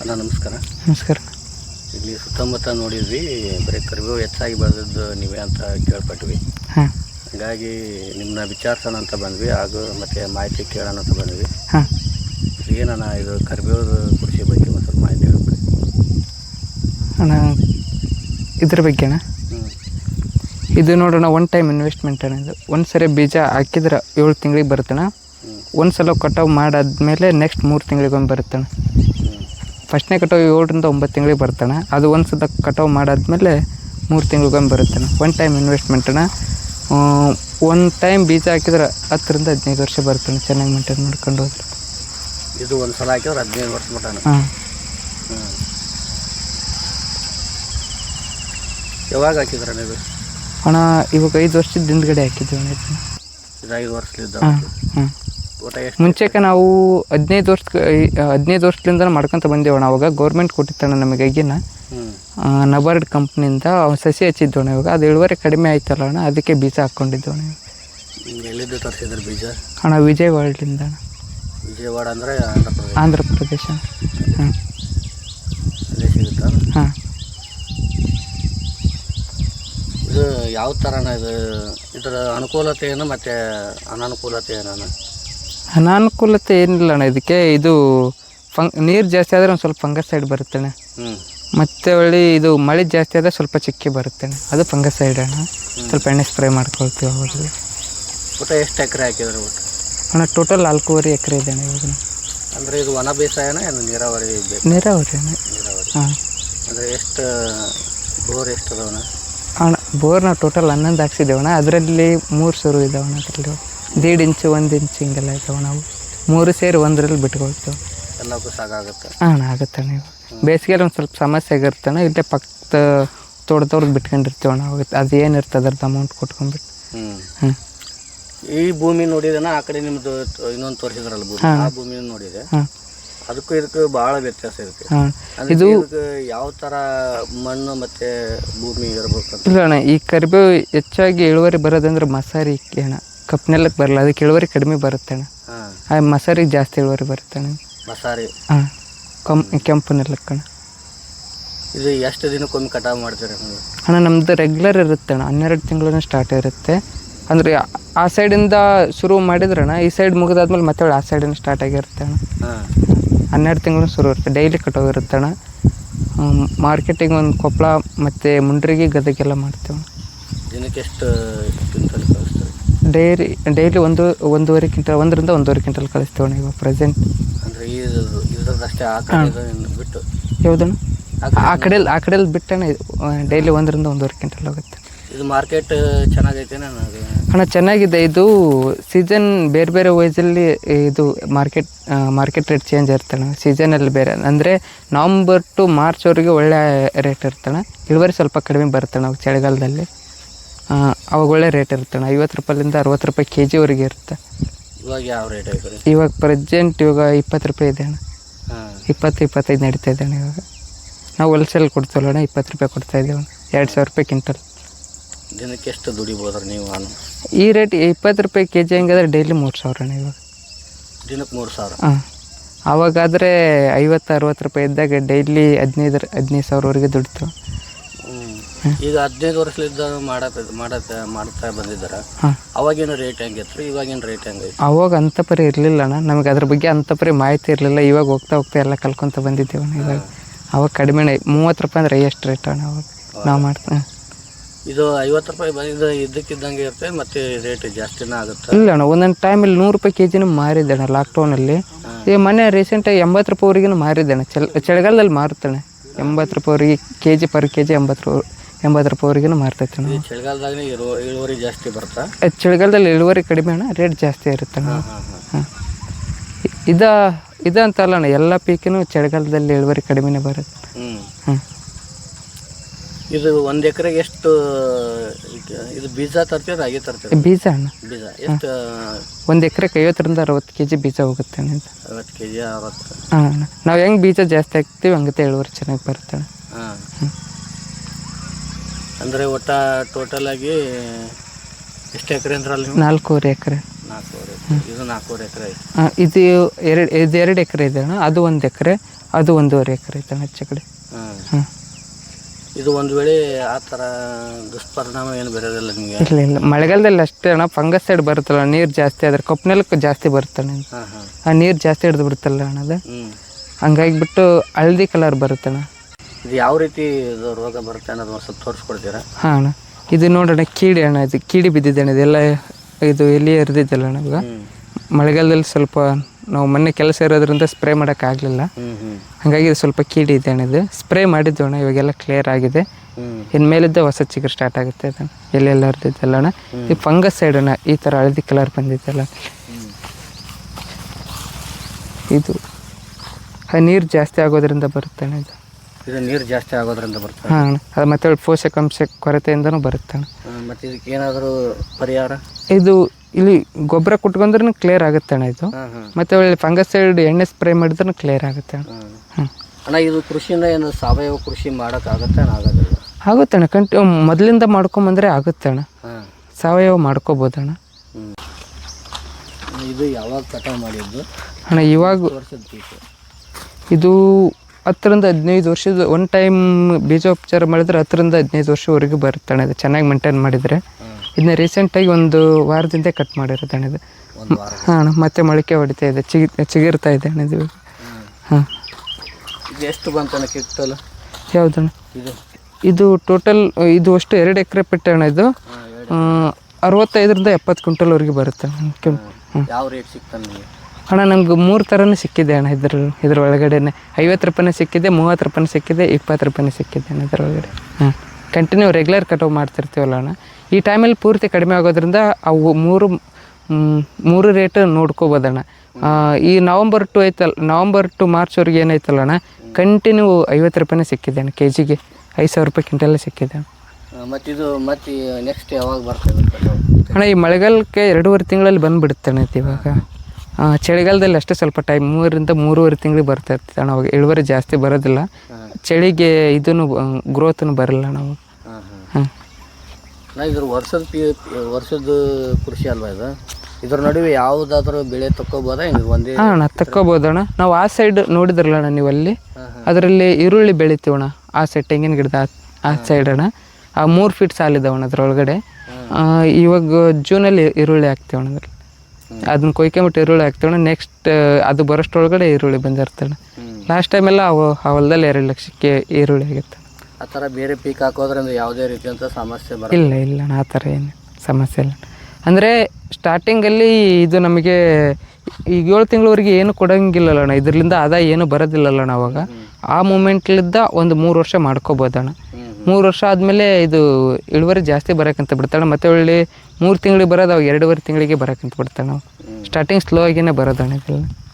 ಅಣ್ಣ ನಮಸ್ಕಾರ. ನಮಸ್ಕಾರ. ಇಲ್ಲಿ ಸುತ್ತಮುತ್ತ ನೋಡಿದ್ವಿ ಬರೀ ಕರಿಬೇವು ಹೆಚ್ಚಾಗಿ ಬೆಳೆದದ್ದು ನೀವೇ ಅಂತ ಕೇಳ್ಪಟ್ವಿ. ಹಾಂ. ಹಾಗಾಗಿ ನಿಮ್ಮನ್ನ ವಿಚಾರಿಸೋಣ ಅಂತ ಬಂದ್ವಿ ಹಾಗೂ ಮತ್ತೆ ಮಾಹಿತಿ ಕೇಳೋಣ ಅಂತ ಬಂದ್ವಿ. ಹಾಂ. ಏನಣ್ಣ ಇದು ಕರಿಬೇವು ಕೃಷಿ ಬಗ್ಗೆ ಒಂದು ಸ್ವಲ್ಪ ಮಾಹಿತಿ ಹೇಳ್ಬಿಡಿ ಅಣ್ಣ ಇದ್ರ ಬಗ್ಗೆ ಅಣ್ಣ ಇದು ನೋಡೋಣ ಒನ್ ಟೈಮ್ ಇನ್ವೆಸ್ಟ್ಮೆಂಟ್ ಅಣ್ಣ ಇದು. ಒಂದು ಸರಿ ಬೀಜ ಹಾಕಿದ್ರೆ ಏಳು ತಿಂಗಳಿಗೆ ಬರುತ್ತಣ್ಣ. ಒಂದು ಸಲ ಕಟಾವು ಮಾಡಾದ್ಮೇಲೆ ನೆಕ್ಸ್ಟ್ ಮೂರು ತಿಂಗಳಿಗೊಮ್ಮೆ ಬರುತ್ತಣ್ಣ. ಫಸ್ಟ್ನೇ ಕಟಾವು ಏಳರಿಂದ ಒಂಬತ್ತು ತಿಂಗಳಿಗೆ ಬರ್ತಾನೆ ಅದು ಒಂದು ಸಲ ಕಟಾವು ಮಾಡಾದಮೇಲೆ ಮೂರು ತಿಂಗಳಿಗೊಮ್ಮೆ ಬರುತ್ತಾನೆ ಒನ್ ಟೈಮ್ ಇನ್ವೆಸ್ಟ್ಮೆಂಟನ್ನು ಒಂದು ಒನ್ ಟೈಮ್ ಬೀಜ ಹಾಕಿದ್ರೆ ಹತ್ತರಿಂದ ಹದಿನೈದು ವರ್ಷ ಬರ್ತಾನೆ ಚೆನ್ನಾಗಿ ಮೇಂಟೈನ್ ಮಾಡ್ಕೊಂಡು ಹೋದ್ರೆ. ಇದು ಒಂದು ಸಲ ಹಾಕಿದ್ರೆ ಹದಿನೈದು ವರ್ಷ ಮಟನ ಹಾಂ. ಯಾವಾಗ ಹಾಕಿದ್ರ ನೀವು ಅಣ್ಣ ಇವಾಗ ಐದು ವರ್ಷದ ಹಿಂದ್ಗಡೆ ಹಾಕಿದ್ದೀವಿ ಅಣ್ಣ ಇದು ಐದು ವರ್ಷದಿಂದ ಹಾಂ ಹಾಂ. ಮುಂಚೆಗೆ ನಾವು ಹದಿನೈದು ವರ್ಷ ಹದಿನೈದು ವರ್ಷದಿಂದ ಮಾಡ್ಕೊಂತ ಬಂದೇವಣ ಅವಾಗ. ಗೌರ್ಮೆಂಟ್ ಕೊಟ್ಟಿತ್ತಣ್ಣ ನಮಗೆ ಈಗಿನ ನಬಾರ್ಡ್ ಕಂಪ್ನಿಯಿಂದ ಸಸಿ ಹಚ್ಚಿದ್ದೋಣ ಇವಾಗ. ಅದು ಇಳುವರಿ ಕಡಿಮೆ ಆಯ್ತಲ್ಲ ಅಣ್ಣ ಅದಕ್ಕೆ ಬೀಜ ಹಾಕ್ಕೊಂಡಿದ್ದೋಣ. ಎಲ್ಲಿದ್ದು ತರಿಸಿದ್ರು ಬೀಜ? ಅಣ್ಣ ವಿಜಯವಾಡಲಿಂದ ಅಣ್ಣ ವಿಜಯವಾಡ ಅಂದರೆ ಆಂಧ್ರ ಪ್ರದೇಶ. ಹಾಂ ಹಾಂ. ಇದು ಯಾವ ಥರನ ಇದು? ಇದರ ಅನುಕೂಲತೆ ಏನು ಮತ್ತು ಅನಾನುಕೂಲತೆ ಏನನ ಅನಾನುಕೂಲತೆ ಏನಿಲ್ಲ ಅಣ್ಣ. ಇದಕ್ಕೆ ಇದು ಫಂಗ್ ನೀರು ಜಾಸ್ತಿ ಆದರೆ ಒಂದು ಸ್ವಲ್ಪ ಸೈಡ್ ಬರುತ್ತೆ ಅಣ್ಣ. ಮತ್ತೆ ಒಳ್ಳೆ ಇದು ಮಳೆ ಜಾಸ್ತಿ ಆದರೆ ಸ್ವಲ್ಪ ಚಿಕ್ಕಿ ಬರುತ್ತಣ್ಣ ಅದು ಫಂಗಸ್ ಸೈಡ್ ಅಣ್ಣ. ಸ್ವಲ್ಪ ಎಣ್ಣೆ ಸ್ಪ್ರೇ ಮಾಡ್ಕೊಳ್ತೀವಿ ಅವಾಗ ಊಟ ಎಷ್ಟು ಎಕರೆ ಹಾಕಿದ್ರು ಊಟ? ಅಣ್ಣ ಟೋಟಲ್ ನಾಲ್ಕೂವರೆ ಎಕರೆ ಇದೆ ಅಣ್ಣ ಇವಾಗ. ಅಂದರೆ ಇದು ಒಣ ಬೇಸಾಯನ ಏನು ನೀರಾವರಿ ಬೇಕು? ನೀರಾವರಿ ಅಣ್ಣ. ನೀರಾವರಿ. ಹಾಂ. ಅಂದರೆ ಎಷ್ಟು ಬೋರ್ ಎಷ್ಟು ಅದಾವಣ್ಣ? ಅಣ್ಣ ಬೋರ್ ನಾವು ಟೋಟಲ್ ಹನ್ನೊಂದು ಹಾಕ್ಸಿದ್ದೇವಣ್ಣ ಅದರಲ್ಲಿ ಮೂರು ಸೂರು ಇದಾವಣ್ಣ ಅದರಲ್ಲಿ. ದೇಡ್ ಇಂಚು ಒಂದು ಇಂಚು ಹಿಂಗೆಲ್ಲ ಇದಾವೆ ನಾವು. ಮೂರು ಸೇರಿ ಒಂದರಲ್ಲಿ ಬಿಟ್ಕೊಳ್ತೇವೆ. ಎಲ್ಲಕ್ಕೂ ಸಾಕಾಗುತ್ತೆ ಹಾಂ ಆಗುತ್ತೆ ನೀವು. ಬೇಸಿಗೆಯಲ್ಲಿ ಒಂದು ಸ್ವಲ್ಪ ಸಮಸ್ಯೆ ಆಗಿರ್ತಾನೆ ಇಲ್ಲೇ ಪಕ್ಕದ ತೋಟದವ್ರದ್ದು ಬಿಟ್ಕೊಂಡಿರ್ತೇವೆ ನಾವು. ಅದು ಏನಿರ್ತದೆ ಅದ್ರದ್ದು ಅಮೌಂಟ್ ಕೊಟ್ಕೊಂಡ್ಬಿಟ್ಟು. ಹ್ಞೂ ಈ ಭೂಮಿ ನೋಡಿದನ ಆ ಕಡೆ ನಿಮ್ದು ಇನ್ನೊಂದು ತೋರಿಸಿದ್ರಲ್ಲ ಭೂಮಿ ಆ ಭೂಮಿ ನೋಡಿದೆ. ಅದಕ್ಕೂ ಇದಕ್ಕೂ ಭಾಳ ವ್ಯತ್ಯಾಸ ಇರುತ್ತೆ. ಅಂದ್ರೆ ಇದು ಯಾವ ಥರ ಮಣ್ಣು ಮತ್ತು ಭೂಮಿ ಇರಬೇಕು ಇಲ್ಲ ಅಣ್ಣ ಈ ಕರಿಬೇವು ಹೆಚ್ಚಾಗಿ ಇಳುವರಿ ಬರೋದಂದ್ರೆ ಮಸಾರಿ ಅಣ್ಣ. ಕಪ್ ನೆಲಕ್ಕೆ ಬರಲ್ಲ ಅದಕ್ಕೆ ಇಳುವರಿ ಕಡಿಮೆ ಬರುತ್ತೆ ಅಣ್ಣ ಹಾಂ. ಆ ಮಸಾರಿಗೆ ಜಾಸ್ತಿ ಇಳುವರಿ ಬರುತ್ತೆ ಅಣ್ಣ ಮಸಾರಿ. ಹಾಂ ಕಮ್ ಕೆಂಪು ನೆಲಕ್ಕೆ ಅಣ್ಣ ಇದು ಎಷ್ಟು ದಿನಕ್ಕೊಮ್ಮೆ ಕಟಾವು ಮಾಡ್ತೀರಿ ನೀವು? ಅಣ್ಣ ನಮ್ದು ರೆಗ್ಯುಲರ್ ಇರುತ್ತೆ ಅಣ್ಣ ಹನ್ನೆರಡು ತಿಂಗಳೂ ಸ್ಟಾರ್ಟ್ ಇರುತ್ತೆ. ಅಂದರೆ ಆ ಸೈಡಿಂದ ಶುರು ಮಾಡಿದ್ರಣ್ಣ ಈ ಸೈಡ್ ಮುಗಿದಾದ್ಮೇಲೆ ಮತ್ತೆ ಆ ಸೈಡಿಂದ ಸ್ಟಾರ್ಟ್ ಆಗಿರುತ್ತೆ ಅಣ್ಣ ಹಾಂ. ಹನ್ನೆರಡು ತಿಂಗಳು ಶುರು ಇರುತ್ತೆ ಡೈಲಿ ಕಟ್ಟೋಗಿರುತ್ತೆ ಅಣ್ಣ ಮಾರ್ಕೆಟಿಗೆ ಒಂದು ಕೊಪ್ಪಳ ಮತ್ತು ಮುಂಡ್ರಿಗೆ ಗದಗೆಲ್ಲ ಮಾಡ್ತೇವೆ ದಿನಕ್ಕೆ ಎಷ್ಟು ಕ್ವಿಂಟಲ್ ಕಳಿಸ್ತೀರಿ? ಡೈರಿ ಡೈಲಿ ಒಂದು ಒಂದೂವರೆ ಕ್ವಿಂಟಲ್ ಒಂದರಿಂದ ಒಂದೂವರೆ ಕ್ವಿಂಟಲ್ ಕಳಿಸ್ತೇವೆ ನಾವು ಇವಾಗ ಪ್ರೆಸೆಂಟ್ ಅಂದರೆ ಆ ಕಡೆ ಇನ್ನು ಬಿಟ್ಟು. ಯಾವುದಣ್ಣ ಆ ಕಡೆ ಆ ಕಡೆಯಲ್ಲಿ ಆ ಕಡೆಯಲ್ಲಿ ಬಿಟ್ಟಣ್ಣ ಡೈಲಿ ಒಂದರಿಂದ ಒಂದೂವರೆ ಕ್ವಿಂಟಲ್ ಹೋಗುತ್ತೆ ಇದು ಮಾರ್ಕೆಟ್ ಚೆನ್ನಾಗೈತೆ ಹಣ ಅಣ್ಣ ಚೆನ್ನಾಗಿದೆ. ಇದು ಸೀಸನ್ ಬೇರೆ ಬೇರೆ ವೈಸಲ್ಲಿ ಇದು ಮಾರ್ಕೆಟ್ ಮಾರ್ಕೆಟ್ ರೇಟ್ ಚೇಂಜ್ ಇರ್ತಾಳೆ ಸೀಸನಲ್ಲಿ ಬೇರೆ ಅಂದರೆ ನವಂಬರ್ ಟು ಮಾರ್ಚ್ವರೆಗೆ ಒಳ್ಳೆ ರೇಟ್ ಇರ್ತಣ್ಣ ಇಳುವರಿ ಸ್ವಲ್ಪ ಕಡಿಮೆ ಬರುತ್ತಣ್ಣ ನಾವು ಚಳಿಗಾಲದಲ್ಲಿ. ಅವಾಗ ಒಳ್ಳೆ ರೇಟ್ ಇರುತ್ತೆ ಅಣ್ಣ. ಐವತ್ತು ರೂಪಾಯಿಂದ ಅರವತ್ತು ರೂಪಾಯಿ ಕೆ ಜಿವರೆಗೆ ಇರುತ್ತೆ. ಇವಾಗ ಯಾವ ರೇಟ್ ಐತೆ ಇವಾಗ ಪ್ರೆಸೆಂಟ್ ಇವಾಗ ಇಪ್ಪತ್ತು ರೂಪಾಯಿ ಇದೆ ಅಣ್ಣ. ಇಪ್ಪತ್ತು ಇಪ್ಪತ್ತೈದು ನಡೀತಾ ಇದೆ ಅಣ್ಣ ಇವಾಗ. ನಾವು ಹೋಲ್ಸೇಲ್ ಕೊಡ್ತೀವಲ್ಲ ಅಣ್ಣ ಇಪ್ಪತ್ತು ರೂಪಾಯಿ ಕೊಡ್ತಾ ಇದ್ದೀವಿ ಅಣ್ಣ. ಎರಡು ಸಾವಿರ ರೂಪಾಯಿ ಕ್ವಿಂಟಲ್. ದಿನಕ್ಕೆ ಎಷ್ಟು ದುಡಿಬೋದ್ರಿ ನೀವು ಈ ರೇಟ್ ಇಪ್ಪತ್ತು ರೂಪಾಯಿ ಕೆ ಜಿ ಹೆಂಗಾದ್ರೆ ಡೈಲಿ ಮೂರು ಸಾವಿರ ಅಣ್ಣ ಇವಾಗ. ದಿನಕ್ಕೆ ಮೂರು ಸಾವಿರ? ಹಾಂ. ಅವಾಗಾದರೆ ಐವತ್ತು ಅರವತ್ತು ರೂಪಾಯಿ ಇದ್ದಾಗ ಡೈಲಿ ಹದಿನೈದು ಹದಿನೈದು ಸಾವಿರವರೆಗೆ ದುಡ್ತು. ಈಗ ಹದಿನೈದು ವರ್ಷದಿಂದ ಮಾಡತ್ತ ಮಾಡತ್ತ ಮಾಡ್ತಾ ಬಂದಿದ್ದಾರ ಅವಾಗಿನ ರೇಟ್ ಹೆಂಗಿತ್ತು ಇವಾಗಿನ ರೇಟ್ ಹೆಂಗೈತಿ ಅವಾಗ ಅಂತ ಪರಿ ಇರಲಿಲ್ಲ ಅಣ್ಣ. ನಮಗೆ ಅದ್ರ ಬಗ್ಗೆ ಅಂತಪರಿ ಮಾಹಿತಿ ಇರಲಿಲ್ಲ. ಇವಾಗ ಹೋಗ್ತಾ ಹೋಗ್ತಾ ಎಲ್ಲ ಕಲ್ಕೊಂತ ಬಂದಿದ್ದೇವೆ ಅಣ್ಣ ಇವಾಗ. ಅವಾಗ ಕಡಿಮೆ ಮೂವತ್ತು ರೂಪಾಯಿ ಅಂದ್ರೆ ಎಷ್ಟು ರೇಟ್ ಅಣ್ಣ ಅವಾಗ? ನಾವು ಮಾಡ್ತಾ ಇದು ಐವತ್ತು ರೂಪಾಯಿ ಬಂದಿದ್ದು ಇದ್ದಕ್ಕಿದ್ದಂಗೆ ಇರುತ್ತೆ ಮತ್ತೆ ರೇಟ್ ಜಾಸ್ತಿನೇ ಆಗುತ್ತೆ? ಇಲ್ಲ ಅಣ್ಣ. ಒಂದೊಂದು ಟೈಮಲ್ಲಿ ನೂರು ರೂಪಾಯಿ ಕೆ ಜಿನೂ ಮಾರಿದ್ದೆ ಅಣ್ಣ ಲಾಕ್ಡೌನಲ್ಲಿ ಈ ಮೊನ್ನೆ ರೀಸೆಂಟಾಗಿ ಎಂಬತ್ತು ರೂಪಾಯಿವರೆಗೂ ಮಾರಿದ್ದೆ ಅಣ್ಣ. ಚಳ ಚಳಿಗಾಲದಲ್ಲಿ ಮಾರುತ್ತಾನೆ ಎಂಬತ್ತು ರೂಪಾಯಿವರೆಗೆ K G per K G ಎಂಬತ್ತು ರೂ ಎಂಬತ್ತು ರೂಪಾಯಿವರೆಗೂ ಮಾರ್ತೈತೆ ನಾವು ಚಳಿಗಾಲದಾಗ ಇಳುವರಿ ಜಾಸ್ತಿ ಬರ್ತಾ? ಅದ್ ಚಳಿಗಾಲದಲ್ಲಿ ಇಳುವರಿ ಕಡಿಮೆ ಅಣ್ಣ ರೇಟ್ ಜಾಸ್ತಿ ಇರುತ್ತೆ ಹಾಂ ಇದು ಇದಂತಲ್ಲ ಅಣ್ಣ ಎಲ್ಲ ಪೀಕಿನೂ ಚಳಿಗಾಲದಲ್ಲಿ ಇಳುವರಿ ಕಡಿಮೆನೇ ಬರುತ್ತೆ. ಹ್ಞೂ ಇದು ಒಂದು ಎಕರೆಗೆ ಎಷ್ಟು ಇದು ಬೀಜ ತರ್ತೀವಿ ರಾಗಿ ತರ್ತೀವಿ ಬೀಜ ಅಣ್ಣ. ಬೀಜ. ಎಷ್ಟು ಒಂದು ಎಕರೆಗೆ ಐವತ್ತರಿಂದ ಅರವತ್ತು ಕೆ ಜಿ ಬೀಜ ಹೋಗುತ್ತೆ ಅಣ್ಣ ಇದು. ಕೆಜಿ ಕೆ ಜಿ ಅರವತ್ತು. ಹಾಂ ಅಣ್ಣ. ನಾವು ಹೆಂಗೆ ಬೀಜ ಜಾಸ್ತಿ ಹಾಕ್ತೀವಿ ಹಂಗತೆ ಇಳುವರಿ ಚೆನ್ನಾಗಿ ಬರುತ್ತೆ ಅಣ್ಣ. ಹಾಂ. ಅಂದರೆ ಒಟ್ಟ ಟೋಟಲ್ ಆಗಿ ಎಷ್ಟು ಎಕರೆ ಅಂದ್ರಲ್ಲ ನೀವು? ನಾಲ್ಕೂವರೆ ಎಕರೆ. ನಾಲ್ಕೂವರೆ ಇದು ನಾಲ್ಕೂವರೆ ಎಕರೆ ಐತಿ ಇದು ಎರಡು ಇದು ಎರಡು ಎಕರೆ ಇದೆ ಅಣ್ಣ. ಅದು ಒಂದು ಎಕರೆ ಅದು ಒಂದೂವರೆ ಎಕರೆ ಇದೆ ಅಣ್ಣ ಹೆಚ್ಚು ಕಡೆ. ಹಾಂ. ಹಾಂ ಇದು ಒಂದು ವೇಳೆ ಆ ಥರ ದುಷ್ಪರಿಣಾಮ ಏನು ಬರೋದಿಲ್ಲ ನಿಮಗೆ? ಇಲ್ಲ ಇಲ್ಲ. ಮಳೆಗಾಲದಲ್ಲಿ ಅಷ್ಟೇ ಅಣ್ಣ. ಫಂಗಸ್ ಸೈಡ್ ಬರುತ್ತಲ್ಲ ನೀರು ಜಾಸ್ತಿ ಆದ್ರೆ ಕಪ್ಪನೆಲ್ಲಕ್ಕೆ ಜಾಸ್ತಿ ಬರುತ್ತಣ್ಣ ಇದು. ಹಾಂ ಹಾಂ. ಆ ನೀರು ಜಾಸ್ತಿ ಹಿಡಿದು ಬಿಡುತ್ತಲ್ಲ ಅಣ್ಣ ಅದು. ಹ್ಞೂ ಹಂಗಾಗಿಬಿಟ್ಟು ಹಳದಿ ಕಲರ್ ಬರುತ್ತಣ್ಣ ಇದು ಯಾವ ರೀತಿ ಇದು ರೋಗ ಬರುತ್ತೆ ಅನ್ನೋದು ಒಂದು ಸ್ವಲ್ಪ ತೋರಿಸ್ಕೊಡ್ತೀರಾ? ಹಾಂ ಅಣ್ಣ. ಇದು ನೋಡೋಣ ಕೀಡಿ ಅಣ್ಣ ಇದು ಕೀಡಿ ಬಿದ್ದಿದೆ ಅಣ್ಣ. ಇದೆಲ್ಲ ಇದು ಎಲ್ಲಿ ಇರ್ದಿದ್ದಲ್ಲ ಅಣ್ಣ ಇವಾಗ? ಮಳೆಗಾಲದಲ್ಲಿ ಸ್ವಲ್ಪ ನಾವು ಮೊನ್ನೆ ಕೆಲಸ ಇರೋದ್ರಿಂದ ಸ್ಪ್ರೇ ಮಾಡೋಕ್ಕಾಗಲಿಲ್ಲ ಹಾಗಾಗಿ ಇದು ಸ್ವಲ್ಪ ಕೀಡಿ ಇದೆ ಅಣ್ಣ ಇದು. ಸ್ಪ್ರೇ ಮಾಡಿದ್ದು ಅಣ್ಣ ಇವಾಗೆಲ್ಲ ಕ್ಲಿಯರ್ ಆಗಿದೆ. ಇನ್ಮೇಲಿದ್ದ ಹೊಸ ಚಿಕ್ಕ ಸ್ಟಾರ್ಟ್ ಆಗುತ್ತೆ ಅದನ್ನು ಎಲ್ಲೆಲ್ಲ ಹರಿದಿದ್ದಲ್ಲ ಅಣ್ಣ. ಈ ಫಂಗಸ್ ಸೈಡ್ ಅಣ್ಣ ಈ ಥರ ಹಳದಿ ಕಲರ್ ಬಂದಿದ್ದಲ್ಲ. ಇದು. ನೀರು ಜಾಸ್ತಿ ಆಗೋದ್ರಿಂದ ಬರುತ್ತೆ ಅಣ್ಣ ಇದು. ಇದು ನೀರು ಜಾಸ್ತಿ ಆಗೋದ್ರಿಂದ ಬರ್ತದೆ. ಹಾಂ ಅದು ಮತ್ತೆ ಪೋಷಕಾಂಶ ಕೊರತೆಯಿಂದನೂ ಬರುತ್ತೆ ಅಣ್ಣ ಮತ್ತು ಇದಕ್ಕೆ ಏನಾದರೂ ಪರಿಹಾರ? ಇದು ಇಲ್ಲಿ ಗೊಬ್ಬರ ಕುಟ್ಕೊಂಡ್ರೂ ಕ್ಲಿಯರ್ ಆಗುತ್ತೆ ಅಣ್ಣ ಇದು. ಹಾಂ ಹಾಂ. ಮತ್ತೆ ಒಳ್ಳೆ ಫಂಗಸ್ ಸೈಡ್ ಎಣ್ಣೆ ಸ್ಪ್ರೇ ಮಾಡಿದ್ರೂ ಕ್ಲಿಯರ್ ಆಗುತ್ತೆ ಅಣ್ಣ ಹಾಂ. ಅಣ್ಣ ಇದು ಕೃಷಿಯಿಂದ ಏನು ಸಾವಯವ ಕೃಷಿ ಮಾಡೋಕ್ಕಾಗತ್ತೆ? ಆಗೋದಿಲ್ಲ? ಆಗುತ್ತೆ ಅಣ್ಣ ಕಂಟಿ ಮೊದಲಿಂದ ಮಾಡ್ಕೊಂಬಂದ್ರೆ ಆಗುತ್ತೆ ಅಣ್ಣ ಹಾಂ. ಸಾವಯವ ಮಾಡ್ಕೋಬೋದಣ್ಣ. ಹ್ಞೂ ಇದು ಯಾವಾಗ ಕಟಾವು ಮಾಡಿದ್ದು? ಅಣ್ಣ ಇವಾಗ ವರ್ಷದ ಪೀಕು ಇದು ಹತ್ತರಿಂದ ಹದಿನೈದು ವರ್ಷದ ಒನ್ ಟೈಮ್ ಬೀಜೋಪಚಾರ ಮಾಡಿದ್ರೆ ಹತ್ತರಿಂದ ಹದಿನೈದು ವರ್ಷವರೆಗೂ ಬರುತ್ತೆ ಅಣ್ಣ ಇದು ಚೆನ್ನಾಗಿ ಮೇಂಟೈನ್ ಮಾಡಿದರೆ. ಇದನ್ನ ರೀಸೆಂಟಾಗಿ ಒಂದು ವಾರದಿಂದ ಕಟ್ ಮಾಡಿರೋದು ಅಣ್ಣ ಇದು ಹಾಂ ಮತ್ತೆ ಮೊಳಕೆ ಹೊಡಿತಾ ಇದೆ. ಚಿಗಿ ಚಿಗಿರ್ತಾ ಇದೆ ಅಣ್ಣ ಇದು ಹಾಂ. ಎಷ್ಟು ಬಂತಣ್ಣ ಕಿಟ್ಟಲ್ಲ ಯಾವುದಣ್ಣ? ಇದು. ಟೋಟಲ್ ಇದು ಅಷ್ಟು ಎರಡು ಎಕರೆ ಪೆಟ್ಟೆ ಅಣ್ಣ ಇದು ಅರವತ್ತೈದರಿಂದ ಎಪ್ಪತ್ತು ಕ್ವಿಂಟಲ್ವರೆಗೆ ಬರುತ್ತೆ ಯಾವ ರೇಟ್ ಸಿಗ್ತಾನೆ ಅಣ್ಣ ನಮ್ಗೆ ಮೂರು ಥರನೂ ಸಿಕ್ಕಿದೆ ಅಣ್ಣ ಇದ್ರ ಇದ್ರ ಒಳಗಡೆನೆ. ಐವತ್ತು ರೂಪಾಯಿನೂ ಸಿಕ್ಕಿದೆ ಮೂವತ್ತು ರೂಪಾಯಿನೂ ಸಿಕ್ಕಿದೆ ಇಪ್ಪತ್ತು ರೂಪಾಯಿನೂ ಸಿಕ್ಕಿದೆ ಅಣ್ಣ ಇದ್ರ ಒಳಗಡೆ. ಹಾಂ. ಕಂಟಿನ್ಯೂ ರೆಗ್ಯುಲರ್ ಕಟಾವು ಮಾಡ್ತಿರ್ತೀವಲ್ಲ ಅಣ್ಣ. ಈ ಟೈಮಲ್ಲಿ ಪೂರ್ತಿ ಕಡಿಮೆ ಆಗೋದ್ರಿಂದ ಅವು ಮೂರು ಮೂರು ರೇಟ್ ನೋಡ್ಕೋಬೋದಣ್ಣ. ಈ ನವಂಬರ್ ಟು ಐತಲ್ಲ ನವಂಬರ್ ಟು ಮಾರ್ಚ್ವರೆಗೆ ಏನೈತಲ್ಲ ಅಣ್ಣ ಕಂಟಿನ್ಯೂ ಐವತ್ತು ರೂಪಾಯಿನೇ ಸಿಕ್ಕಿದೆ ಅಣ್ಣ ಕೆ ಜಿಗೆ ಐದು ಸಾವಿರ ರೂಪಾಯಿ ಕ್ವಿಂಟಲ್ಲೇ ಸಿಕ್ಕಿದೆ ಮತ್ತಿದು ಮತ್ತು ಇದು ಮತ್ತೆ ನೆಕ್ಸ್ಟ್ ಯಾವಾಗ ಬರ್ತದೆ ಅಣ್ಣ ಈ ಮಳೆಗಾಲಕ್ಕೆ ಎರಡೂವರೆ ತಿಂಗಳಲ್ಲಿ ಬಂದುಬಿಡುತ್ತೆ ಅಣ್ಣ ಇವಾಗ. ಚಳಿಗಾಲದಲ್ಲಿ ಅಷ್ಟೇ ಸ್ವಲ್ಪ ಟೈಮ್ ಮೂರರಿಂದ ಮೂರುವರೆ ತಿಂಗಳಿಗೆ ಬರ್ತಾ ಇರ್ತದೆ. ಅಣ್ಣ ಅವಾಗ ಇಳುವರಿ ಜಾಸ್ತಿ ಬರೋದಿಲ್ಲ. ಚಳಿಗೆ ಇದನ್ನು ಗ್ರೋತನು ಬರಲ್ಲ ನಾವು. ಇದ್ರ ವರ್ಷದ ಪಿ ವರ್ಷದ ಕೃಷಿ ಅಲ್ವಾ ಇದು? ಇದ್ರ ನಡುವೆ ಯಾವುದಾದ್ರೂ ಬೆಳೆ ತಕ್ಕೋಬೋದಾ? ಒಂದೇ ಹಾಂ ಅಣ್ಣ ತಕ್ಕೋಬೋದಣ್ಣ ನಾವು ಆ ಸೈಡ್ ನೋಡಿದ್ರಲ್ಲ ಅಣ್ಣ ನೀವು ಅಲ್ಲಿ? ಅದರಲ್ಲಿ ಈರುಳ್ಳಿ ಬೆಳಿತೀವಿ ಅಣ್ಣ ಆ ಸೈಡ್ ತೆಂಗಿನ ಗಿಡದ ಆ- ಸೈಡ್ ಅಣ್ಣ. ಆ ಮೂರು ಫೀಟ್ ಸಾಲಿದಾವಣ್ಣ ಅದ್ರೊಳಗಡೆ. ಇವಾಗ ಜೂನಲ್ಲಿ ಈರುಳ್ಳಿ ಹಾಕ್ತೇವಣ್ಣ ಅದ್ರಲ್ಲಿ. ಅದನ್ನ ಕೊಯ್ಕೊಂಬಿಟ್ಟು ಈರುಳ್ಳಿ ಹಾಕ್ತಾಳೆ ನೆಕ್ಸ್ಟ್ ಅದು ಬರೋಷ್ಟೊಳಗಡೆ ಈರುಳ್ಳಿ ಬಂದಿರ್ತಾಳೆ ಲಾಸ್ಟ್ ಟೈಮೆಲ್ಲ ಅವು ಆ ಹೊಲದಲ್ಲಿ ಎರಡು ಲಕ್ಷಕ್ಕೆ ಈರುಳ್ಳಿ ಆಗಿತ್ತು. ಆ ಥರ ಬೇರೆ ಪೀಕ್ ಹಾಕೋದ್ರಿಂದ ಯಾವುದೇ ರೀತಿಯಂಥ ಸಮಸ್ಯೆ ಬರ ಇಲ್ಲ ಇಲ್ಲ ಆ ಥರ ಏನು ಸಮಸ್ಯೆ ಇಲ್ಲ. ಅಂದರೆ ಸ್ಟಾರ್ಟಿಂಗಲ್ಲಿ ಇದು ನಮಗೆ ಈಗ ಏಳು ತಿಂಗಳವರೆಗೆ ಏನು ಕೊಡೋಂಗಿಲ್ಲಲ್ಲಣ್ಣ. ಇದರಿಂದ ಆದಾಯ ಏನು ಬರೋದಿಲ್ಲಲ್ಲಣ್ಣ ಅವಾಗ. ಆ ಮೂಮೆಂಟ್ಲಿದ್ದ ಒಂದು ಮೂರು ವರ್ಷ ಮಾಡ್ಕೋಬೋದಣ್ಣ. ಮೂರು ವರ್ಷ ಆದಮೇಲೆ ಇದು ಇಳುವರಿ ಜಾಸ್ತಿ ಬರೋಕ್ಕಂತ ಬಿಡ್ತಾಳೆ. ಮತ್ತೆ ಒಳ್ಳೆ ಮೂರು ತಿಂಗಳಿಗೆ ಬರೋದು ಅವಾಗ ಎರಡೂವರೆ ತಿಂಗಳಿಗೆ ಬರೋಕ್ಕಂತ ಬಿಡ್ತಾಳೆ. ನಾವು ಸ್ಟಾರ್ಟಿಂಗ್ ಸ್ಲೋ ಆಗಿನೇ ಬರೋದು